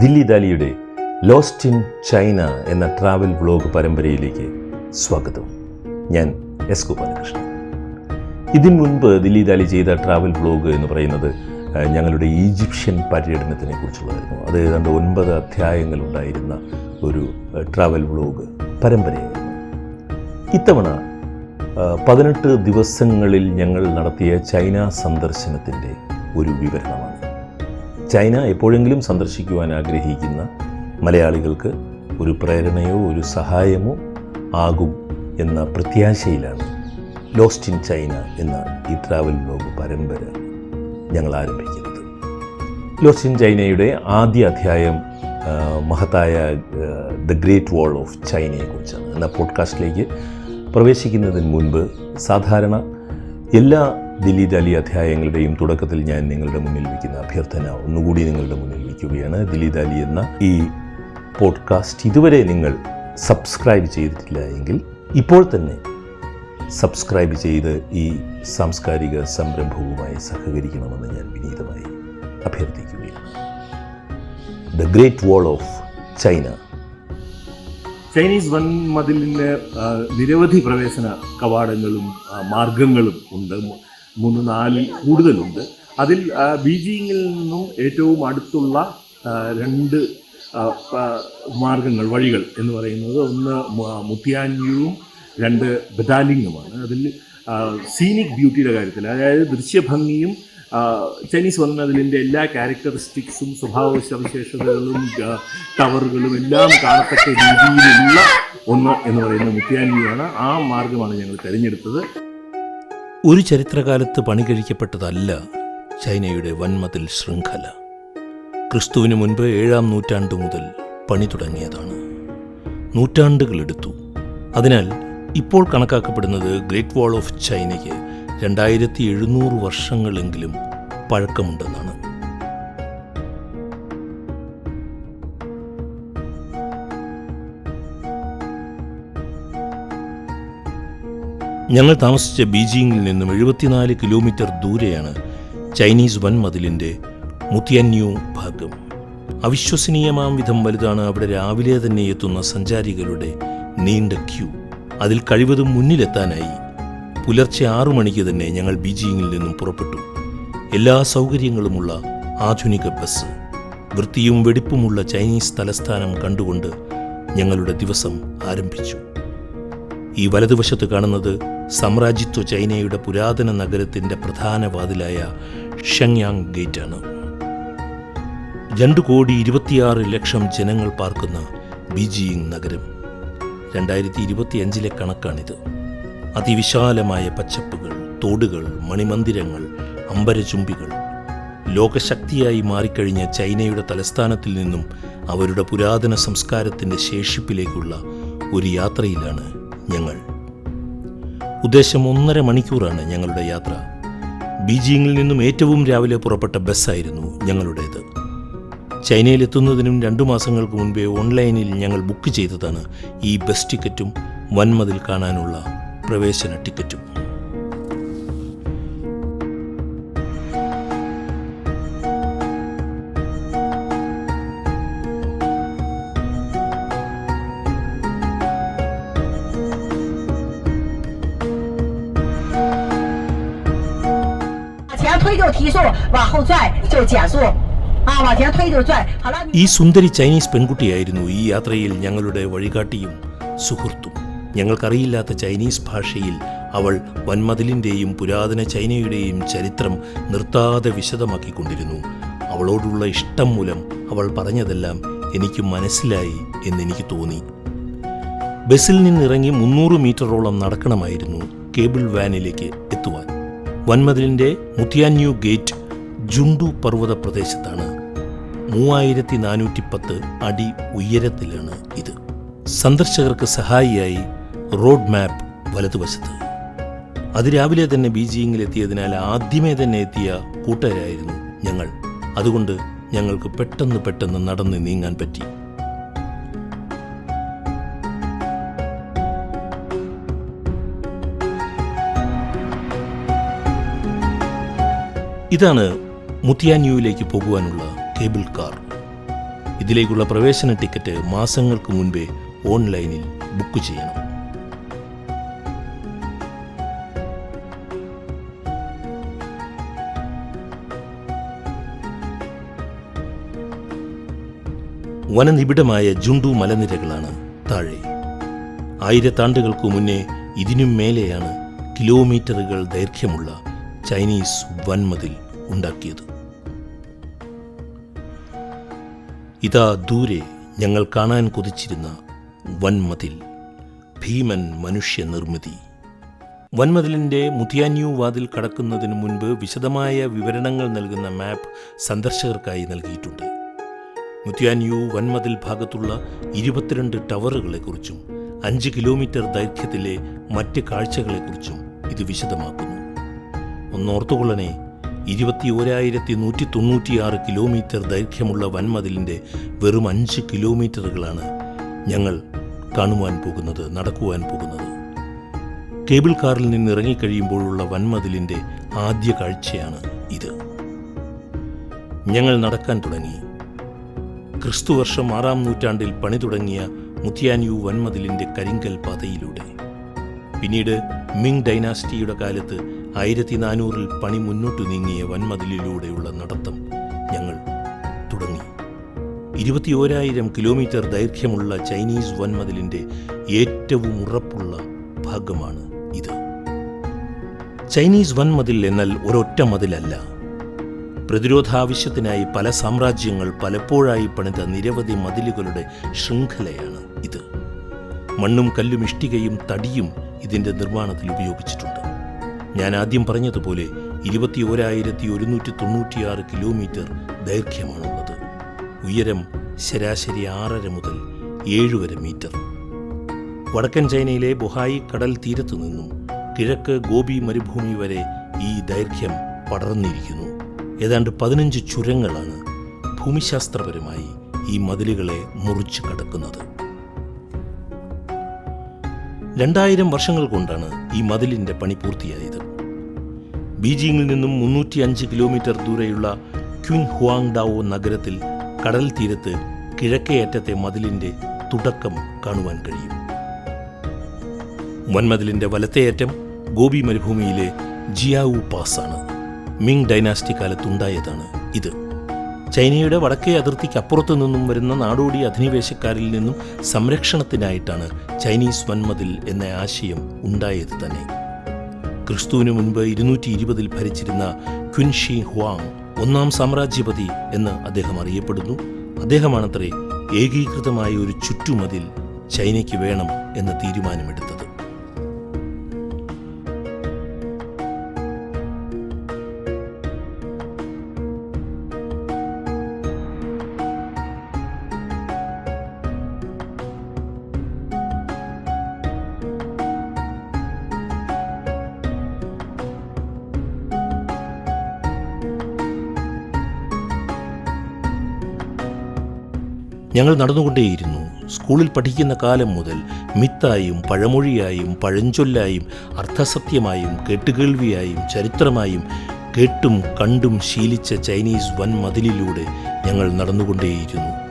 ദില്ലി ദാലിയുടെ lost in China എന്ന travel vlog പരമ്പരയിലേക്ക് സ്വാഗതം. ഞാൻ എസ് ഗോപാലകൃഷ്ണൻ. ഇതിനു മുൻപ് ദില്ലി ദാലി ചെയ്ത ട്രാവൽ വ്ലോഗ് എന്ന് പറയുന്നത് ഞങ്ങളുടെ ഈജിപ്ഷ്യൻ പര്യടനത്തിനെ കുറിച്ചുള്ളതായിരുന്നു. അത് ഏതാണ്ട് ഒൻപത് അധ്യായങ്ങളുണ്ടായിരുന്ന ഒരു ട്രാവൽ വ്ലോഗ് പരമ്പരയായിരുന്നു. ഇത്തവണ പതിനെട്ട് ദിവസങ്ങളിൽ ഞങ്ങൾ നടത്തിയ ചൈന സന്ദർശനത്തിന്റെ ഒരു വിവരണമാണ്. ചൈന എപ്പോഴെങ്കിലും സന്ദർശിക്കുവാൻ ആഗ്രഹിക്കുന്ന മലയാളികൾക്ക് ഒരു പ്രേരണയോ ഒരു സഹായമോ ആകും എന്ന പ്രത്യാശയിലാണ് ലോസ്റ്റ് ഇൻ ചൈന എന്ന ഈ ട്രാവൽ ബ്ലോഗ് പരമ്പര ഞങ്ങൾ ആരംഭിക്കുന്നത്. ലോസ്റ്റ് ഇൻ ചൈനയുടെ ആദ്യ അധ്യായം മഹത്തായ ദ ഗ്രേറ്റ് വാൾ ഓഫ് ചൈനയെക്കുറിച്ചാണ് എന്ന പോഡ്കാസ്റ്റിലേക്ക് പ്രവേശിക്കുന്നതിന് മുൻപ് സാധാരണ എല്ലാ ദില്ലി ദാലി അധ്യായങ്ങളുടെയും തുടക്കത്തിൽ ഞാൻ നിങ്ങളുടെ മുന്നിൽ വയ്ക്കുന്ന അഭ്യർത്ഥന ഒന്നുകൂടി നിങ്ങളുടെ മുന്നിൽ വയ്ക്കുകയാണ്. ദില്ലി ദാലി എന്ന ഈ പോഡ്കാസ്റ്റ് ഇതുവരെ നിങ്ങൾ സബ്സ്ക്രൈബ് ചെയ്തിട്ടില്ല എങ്കിൽ ഇപ്പോൾ തന്നെ സബ്സ്ക്രൈബ് ചെയ്ത് ഈ സാംസ്കാരിക സംരംഭവുമായി സഹകരിക്കണമെന്ന് ഞാൻ വിനീതമായി അഭ്യർത്ഥിക്കുകയാണ്. The great wall of China Chinese വൻമതിലിന് നിരവധി പ്രവേശന കവാടങ്ങളും മാർഗങ്ങളും ഉണ്ട്. മൂന്ന് നാലിൽ കൂടുതലുണ്ട്. അതിൽ ബീജിങ്ങിൽ നിന്നും ഏറ്റവും അടുത്തുള്ള രണ്ട് മാർഗങ്ങൾ വഴികൾ എന്ന് പറയുന്നത് ഒന്ന് മുത്തിയാഞ്ഞിയും രണ്ട് ബദാലിങ്ങുമാണ് അതിൽ സീനിക് ബ്യൂട്ടിയുടെ കാര്യത്തിൽ അതായത് ദൃശ്യഭംഗിയും ചൈനീസ് വന്നതിലിന്റെ എല്ലാ ക്യാരക്ടറിസ്റ്റിക്സും സ്വഭാവ സവിശേഷതകളും ടവറുകളും എല്ലാം കാണത്തക്ക രീതിയിലുള്ള ഒന്ന് എന്ന് പറയുന്ന മുത്തിയാനിയാണ് ആ മാർഗമാണ് ഞങ്ങൾ തിരഞ്ഞെടുത്തത്. ഒരു ചരിത്രകാലത്ത് പണി കഴിക്കപ്പെട്ടതല്ല ചൈനയുടെ വൻമതിൽ ശൃംഖല. ക്രിസ്തുവിന് മുൻപ് ഏഴാം നൂറ്റാണ്ട് മുതൽ പണി തുടങ്ങിയതാണ്. നൂറ്റാണ്ടുകളെടുത്തു അതിനാൽ ഇപ്പോൾ കണക്കാക്കപ്പെടുന്നത് ഗ്രേറ്റ് വാൾ ഓഫ് ചൈനയ്ക്ക് രണ്ടായിരത്തി എഴുന്നൂറ് വർഷങ്ങളെങ്കിലും പഴക്കമുണ്ടെന്നാണ്. ഞങ്ങൾ താമസിച്ച ബീജിംഗിൽ നിന്നും എഴുപത്തിനാല് കിലോമീറ്റർ ദൂരെയാണ് ചൈനീസ് വൻമതിലിന്റെ മുത്തിയന്യൂ ഭാഗം. അവിശ്വസനീയമാം വിധം വലുതാണ് അവിടെ രാവിലെ തന്നെ എത്തുന്ന സഞ്ചാരികളുടെ നീണ്ട ക്യൂ. അതിൽ കഴിവതും മുന്നിലെത്താനായി പുലർച്ചെ ആറു മണിക്ക് തന്നെ ഞങ്ങൾ ബീജിംഗിൽ നിന്നും പുറപ്പെട്ടു. എല്ലാ സൗകര്യങ്ങളുമുള്ള ആധുനിക ബസ് വൃത്തിയും വെടിപ്പുമുള്ള ചൈനീസ് തലസ്ഥാനം കണ്ടുകൊണ്ട് ഞങ്ങളുടെ ദിവസം ആരംഭിച്ചു. ഈ വലതുവശത്ത് കാണുന്നത് സാമ്രാജ്യത്വ ചൈനയുടെ പുരാതന നഗരത്തിന്റെ പ്രധാന വാതിലായ ഷങ്യാങ് ഗേറ്റാണ്. രണ്ട് കോടി ഇരുപത്തിയാറ് ലക്ഷം ജനങ്ങൾ പാർക്കുന്ന ബീജിയിങ് നഗരം രണ്ടായിരത്തി ഇരുപത്തിയഞ്ചിലെ കണക്കാണിത്. അതിവിശാലമായ പച്ചപ്പുകൾ തോടുകൾ മണിമന്ദിരങ്ങൾ അമ്പരചുംബികൾ ലോകശക്തിയായി മാറിക്കഴിഞ്ഞ ചൈനയുടെ തലസ്ഥാനത്തിൽ നിന്നും അവരുടെ പുരാതന സംസ്കാരത്തിന്റെ ശേഷിപ്പിലേക്കുള്ള ഒരു യാത്രയിലാണ് ഞങ്ങൾ. ഉദ്ദേശം ഒന്നര മണിക്കൂറാണ് ഞങ്ങളുടെ യാത്ര. ബീജിംഗിൽ നിന്നും ഏറ്റവും രാവിലെ പുറപ്പെട്ട ബസ്സായിരുന്നു ഞങ്ങളുടേത്. ചൈനയിലെത്തുന്നതിനും രണ്ടു മാസങ്ങൾക്ക് മുൻപേ ഓൺലൈനിൽ ഞങ്ങൾ ബുക്ക് ചെയ്തതാണ് ഈ ബസ് ടിക്കറ്റും വൻമതിൽ കാണാനുള്ള പ്രവേശന ടിക്കറ്റും. 推就提速，往后拽就减速，啊，往前推就拽。好了，你 ഈ സുന്ദരി ചൈനീസ് പെൺകുട്ടിയായിരുന്നു ഈ യാത്രയിൽ ഞങ്ങളുടെ വഴികാട്ടിയും സുഹൃത്തും ഞങ്ങൾക്കറിയില്ലാത്ത ചൈനീസ് ഭാഷയിൽ അവൾ വൻമതിലിൻ്റെയും പുരാതന ചൈനയുടെയും ചരിത്രം നിർത്താതെ വിശദമാക്കിക്കൊണ്ടിരുന്നു അവളോടുള്ള ഇഷ്ടം മൂലം അവൾ പറഞ്ഞതെല്ലാം എനിക്ക് മനസ്സിലായി എന്നെനിക്ക് തോന്നി ബസ്സിൽ നിന്നിറങ്ങി മുന്നൂറ് മീറ്ററോളം നടക്കണമായിരുന്നു കേബിൾ വാനിലേക്ക് എത്തുവാൻ വൻമതിലിന്റെ മുത്തിയാന്യു ഗേറ്റ് ജുണ്ടു പർവത പ്രദേശത്താണ്. മൂവായിരത്തി നാനൂറ്റി പത്ത് അടി ഉയരത്തിലാണ് ഇത്. സന്ദർശകർക്ക് സഹായിയായി റോഡ് മാപ്പ് വലതുവശത്ത്. അതിരാവിലെ തന്നെ ബീജിംഗിലെത്തിയതിനാൽ ആദ്യമേ തന്നെ എത്തിയ കൂട്ടുകാരായിരുന്നു ഞങ്ങൾ. അതുകൊണ്ട് ഞങ്ങൾക്ക് പെട്ടെന്ന് പെട്ടെന്ന് നടന്ന് നീങ്ങാൻ പറ്റി. ഇതാണ് മുത്തിയാന്യൂവിലേക്ക് പോകുവാനുള്ള കേബിൾ കാർ. ഇതിലേക്കുള്ള പ്രവേശന ടിക്കറ്റ് മാസങ്ങൾക്ക് മുൻപേ ഓൺലൈനിൽ ബുക്ക് ചെയ്യണം. വനനിബിഡമായ ജുണ്ടു മലനിരകളാണ് താഴെ. ആയിരത്താണ്ടുകൾക്കു മുന്നേ ഇതിനും മേലെയാണ് കിലോമീറ്ററുകൾ ദൈർഘ്യമുള്ള ചൈനീസ് വൻമതിൽ ഉണ്ടാക്കിയത്. ഇതാ ദൂരെ ഞങ്ങൾ കാണാൻ കൊതിച്ചിരുന്ന വൻമതിൽ ഭീമൻ മനുഷ്യനിർമ്മിതി. വൻമതിലിന്റെ മുതിയാന്യൂ വാതിൽ കടക്കുന്നതിന് മുൻപ് വിശദമായ വിവരണങ്ങൾ നൽകുന്ന മാപ്പ് സന്ദർശകർക്കായി നൽകിയിട്ടുണ്ട്. മുത്തിയാന്യൂ വൻമതിൽ ഭാഗത്തുള്ള ഇരുപത്തിരണ്ട് ടവറുകളെക്കുറിച്ചും അഞ്ച് കിലോമീറ്റർ ദൈർഘ്യത്തിലെ മറ്റ് കാഴ്ചകളെക്കുറിച്ചും ഇത് വിശദമാക്കുന്നു. ഒന്നോർത്തുകൊള്ളനെ ഇരുപത്തി ഓരായിരത്തി നൂറ്റി തൊണ്ണൂറ്റിയാറ് കിലോമീറ്റർ ദൈർഘ്യമുള്ള വൻമതിലിന്റെ വെറും അഞ്ച് കിലോമീറ്ററുകളാണ് ഞങ്ങൾ കാണുവാൻ പോകുന്നത് നടക്കുവാൻ പോകുന്നത്. കേബിൾ കാറിൽ നിന്ന് ഇറങ്ങിക്കഴിയുമ്പോഴുള്ള വൻമതിലിന്റെ ആദ്യ കാഴ്ചയാണ് ഇത്. ഞങ്ങൾ നടക്കാൻ തുടങ്ങി. ക്രിസ്തുവർഷം ആറാം നൂറ്റാണ്ടിൽ പണി തുടങ്ങിയ മുത്തിയാനിയു വൻമതിലിന്റെ കരിങ്കൽ പാതയിലൂടെ. പിന്നീട് മിങ് ഡൈനാസ്റ്റിയുടെ കാലത്ത് ആയിരത്തി നാനൂറിൽ പണി മുന്നോട്ടു നീങ്ങിയ വൻമതിലിലൂടെയുള്ള നടത്തം ഞങ്ങൾ തുടങ്ങി. ഇരുപത്തിയോരായിരം കിലോമീറ്റർ ദൈർഘ്യമുള്ള ചൈനീസ് വൻമതിലിന്റെ ഏറ്റവും ഉറപ്പുള്ള ഭാഗമാണ് ഇത്. ചൈനീസ് വൻമതിൽ എന്നാൽ ഒരൊറ്റ മതിലല്ല. പ്രതിരോധാവശ്യത്തിനായി പല സാമ്രാജ്യങ്ങൾ പലപ്പോഴായി പണിത നിരവധി മതിലുകളുടെ ശൃംഖലയാണ് ഇത്. മണ്ണും കല്ലും ഇഷ്ടികയും തടിയും ഇതിന്റെ നിർമ്മാണത്തിൽ ഉപയോഗിച്ചിട്ടുണ്ട്. ഞാൻ ആദ്യം പറഞ്ഞതുപോലെ ഇരുപത്തി ഓരായിരത്തി ഒരുന്നൂറ്റി തൊണ്ണൂറ്റിയാറ് കിലോമീറ്റർ ദൈർഘ്യമാണുള്ളത്. ഉയരം ശരാശരി ആറര മുതൽ ഏഴ് വരെ മീറ്റർ. വടക്കൻ ചൈനയിലെ ബുഹായി കടൽ തീരത്തു നിന്നും കിഴക്ക് ഗോപി മരുഭൂമി വരെ ഈ ദൈർഘ്യം പടർന്നിരിക്കുന്നു. ഏതാണ്ട് പതിനഞ്ച് ചുരങ്ങളാണ് ഭൂമിശാസ്ത്രപരമായി ഈ മതിലുകളെ മുറിച്ചു കടക്കുന്നത്. രണ്ടായിരം വർഷങ്ങൾ കൊണ്ടാണ് ഈ മതിലിന്റെ പണി പൂർത്തിയായത്. ബീജിംഗിൽ നിന്നും മുന്നൂറ്റി അഞ്ച് കിലോമീറ്റർ ദൂരെയുള്ള ക്യുൻ ഹുവാങ് ഡാവോ നഗരത്തിൽ കടൽ തീരത്ത് കിഴക്കേയറ്റത്തെ മതിലിന്റെ തുടക്കം കാണുവാൻ കഴിയും. വൻമതിലിന്റെ വലത്തേയറ്റം ഗോപി മരുഭൂമിയിലെ ജിയാവു പാസ് ആണ് മിങ് ഡൈനാസ്റ്റി കാലത്തുണ്ടായതാണ് ഇത്. ചൈനയുടെ വടക്കേ അതിർത്തിക്ക് അപ്പുറത്തു നിന്നും വരുന്ന നാടോടി അധിനിവേശക്കാരിൽ നിന്നും സംരക്ഷണത്തിനായിട്ടാണ് ചൈനീസ് വൻമതിൽ എന്ന ആശയം ഉണ്ടായത് തന്നെ. ക്രിസ്തുവിന് മുൻപ് ഇരുന്നൂറ്റി ഇരുപതിൽ ഭരിച്ചിരുന്ന ക്വിൻഷി ഹുവാങ് ഒന്നാം സാമ്രാജ്യപതി എന്ന് അദ്ദേഹം അറിയപ്പെടുന്നു. അദ്ദേഹമാണത്രേ ഏകീകൃതമായ ഒരു ചുറ്റുമതിൽ ചൈനയ്ക്ക് വേണം എന്ന് തീരുമാനമെടുത്തത്. ഞങ്ങൾ നടന്നുകൊണ്ടേയിരുന്നു. സ്കൂളിൽ പഠിക്കുന്ന കാലം മുതൽ മിത്തായും പഴമൊഴിയായും പഴഞ്ചൊല്ലായും അർത്ഥസത്യമായും കേട്ടുകേൾവിയായും ചരിത്രമായും കേട്ടും കണ്ടും ശീലിച്ച ചൈനീസ് വൻമതിലിലൂടെ ഞങ്ങൾ നടന്നുകൊണ്ടേയിരുന്നു.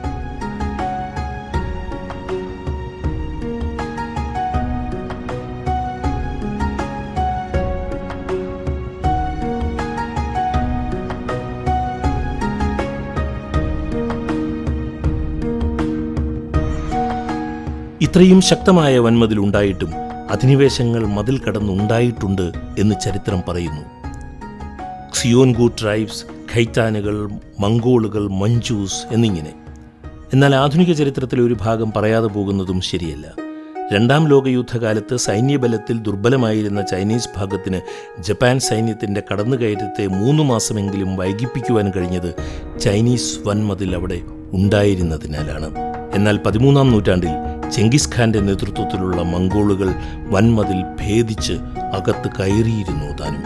ഇത്രയും ശക്തമായ വന്മതിൽ ഉണ്ടായിട്ടും അധിനിവേശങ്ങൾ മതിൽ കടന്നുണ്ടായിട്ടുണ്ട് എന്ന് ചരിത്രം പറയുന്നു. സിയോൻഗു ട്രൈബ്സ് ഖൈത്താനുകൾ മംഗോളുകൾ മഞ്ചൂസ് എന്നിങ്ങനെ. എന്നാൽ ആധുനിക ചരിത്രത്തിലെ ഒരു ഭാഗം പറയാതെ പോകുന്നതും ശരിയല്ല. രണ്ടാം ലോകയുദ്ധകാലത്ത് സൈന്യബലത്തിൽ ദുർബലമായിരുന്ന ചൈനീസ് ഭാഗത്തിന് ജപ്പാൻ സൈന്യത്തിന്റെ കടന്നുകയറ്റത്തെ മൂന്ന് മാസമെങ്കിലും വൈകിപ്പിക്കുവാൻ കഴിഞ്ഞത് ചൈനീസ് വൻമതിൽ അവിടെ ഉണ്ടായിരുന്നതിനാലാണ്. എന്നാൽ പതിമൂന്നാം നൂറ്റാണ്ടിൽ ചെങ്കിസ് ഖാന്റെ നേതൃത്വത്തിലുള്ള മംഗോളുകൾ വൻമതിൽ ഭേദിച്ച് അകത്ത് കയറിയിരുന്നു താനും.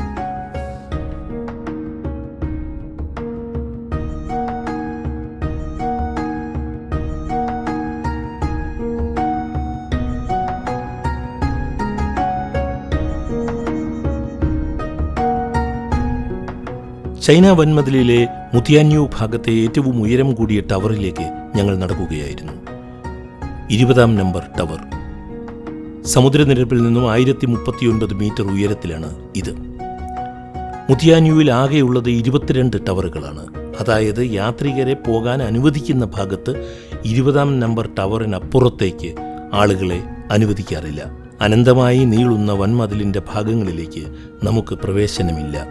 ചൈന വൻമതിലിലെ മുത്തിയാന്യൂ ഭാഗത്തെ ഏറ്റവും ഉയരം കൂടിയ ടവറിലേക്ക് ഞങ്ങൾ നടക്കുകയായിരുന്നു. ഇരുപതാം നമ്പർ ടവർ. സമുദ്രനിരപ്പിൽ നിന്നും ആയിരത്തി മുപ്പത്തിയൊൻപത് മീറ്റർ ഉയരത്തിലാണ് ഇത്. മുത്തിയാനുവിൽ ആകെയുള്ളത് ഇരുപത്തിരണ്ട് ടവറുകളാണ്. അതായത് യാത്രികരെ പോകാൻ അനുവദിക്കുന്ന ഭാഗത്ത് ഇരുപതാം നമ്പർ ടവറിനപ്പുറത്തേക്ക് ആളുകളെ അനുവദിക്കാറില്ല. അനന്തമായി നീളുന്ന വൻമതിലിന്റെ ഭാഗങ്ങളിലേക്ക് നമുക്ക് പ്രവേശനമില്ല.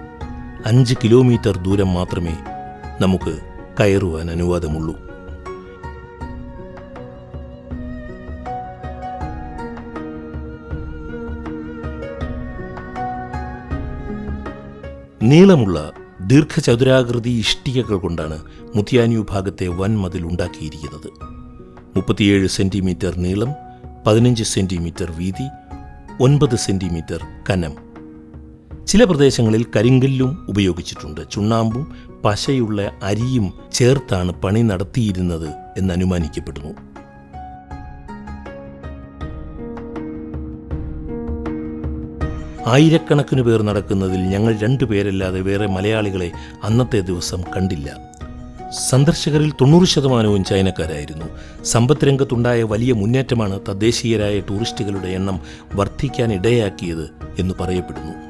അഞ്ച് കിലോമീറ്റർ ദൂരം മാത്രമേ നമുക്ക് കയറുവാൻ അനുവാദമുള്ളൂ. നീളമുള്ള ദീർഘചതുരാകൃതി ഇഷ്ടികകൾ കൊണ്ടാണ് മുത്തിയാനിയു ഭാഗത്തെ വൻമതിൽ ഉണ്ടാക്കിയിരിക്കുന്നത്. മുപ്പത്തിയേഴ് സെന്റിമീറ്റർ നീളം പതിനഞ്ച് സെന്റിമീറ്റർ വീതി ഒൻപത് സെന്റിമീറ്റർ കനം. ചില പ്രദേശങ്ങളിൽ കരിങ്കല്ലും ഉപയോഗിച്ചിട്ടുണ്ട്. ചുണ്ണാമ്പും പശയുള്ള അരിയും ചേർത്താണ് പണി നടത്തിയിരുന്നത് എന്ന് അനുമാനിക്കപ്പെടുന്നു. ആയിരക്കണക്കിന് പേർ നടക്കുന്നതിൽ ഞങ്ങൾ രണ്ടുപേരല്ലാതെ വേറെ മലയാളികളെ അന്നത്തെ ദിവസം കണ്ടില്ല. സന്ദർശകരിൽ തൊണ്ണൂറ് ശതമാനവും ചൈനക്കാരായിരുന്നു. സമ്പദ് രംഗത്തുണ്ടായ വലിയ മുന്നേറ്റമാണ് തദ്ദേശീയരായ ടൂറിസ്റ്റുകളുടെ എണ്ണം വർദ്ധിക്കാൻ ഇടയാക്കിയത് എന്ന് പറയപ്പെടുന്നു.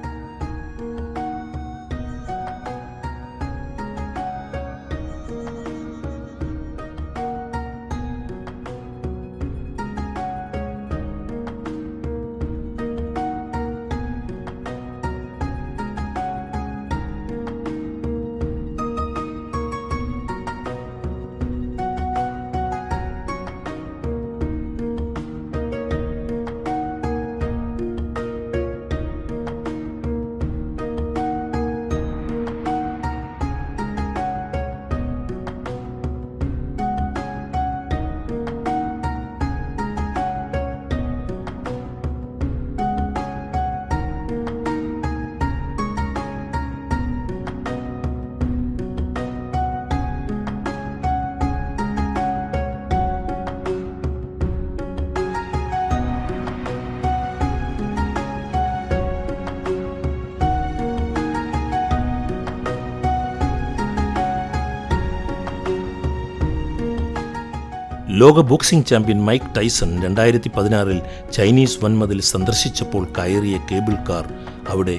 ലോക ബോക്സിംഗ് ചാമ്പ്യൻ മൈക്ക് ടൈസൺ രണ്ടായിരത്തി പതിനാറിൽ ചൈനീസ് വൻമതിൽ സന്ദർശിച്ചപ്പോൾ കയറിയ കേബിൾ കാർ അവിടെ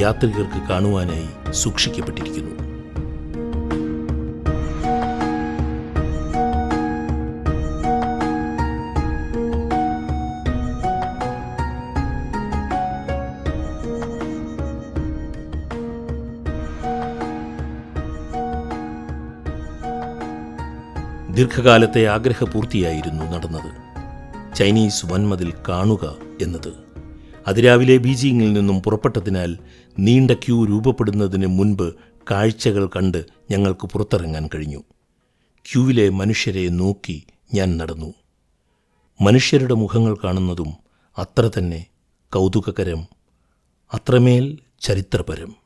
യാത്രികർക്ക് കാണുവാനായി സൂക്ഷിക്കപ്പെട്ടിരിക്കുന്നു. ദീർഘകാലത്തെ ആഗ്രഹപൂർത്തിയായിരുന്നു നടന്നത്. ചൈനീസ് വൻമതിൽ കാണുക എന്നത്. അതിരാവിലെ ബീജിങ്ങിൽ നിന്നും പുറപ്പെട്ടതിനാൽ നീണ്ട ക്യൂ രൂപപ്പെടുന്നതിന് മുൻപ് കാഴ്ചകൾ കണ്ട് ഞങ്ങൾക്ക് പുറത്തിറങ്ങാൻ കഴിഞ്ഞു. ക്യൂവിലെ മനുഷ്യരെ നോക്കി ഞാൻ നടന്നു. മനുഷ്യരുടെ മുഖങ്ങൾ കാണുന്നതും അത്ര തന്നെ കൗതുകകരം അത്രമേൽ ചരിത്രപരം.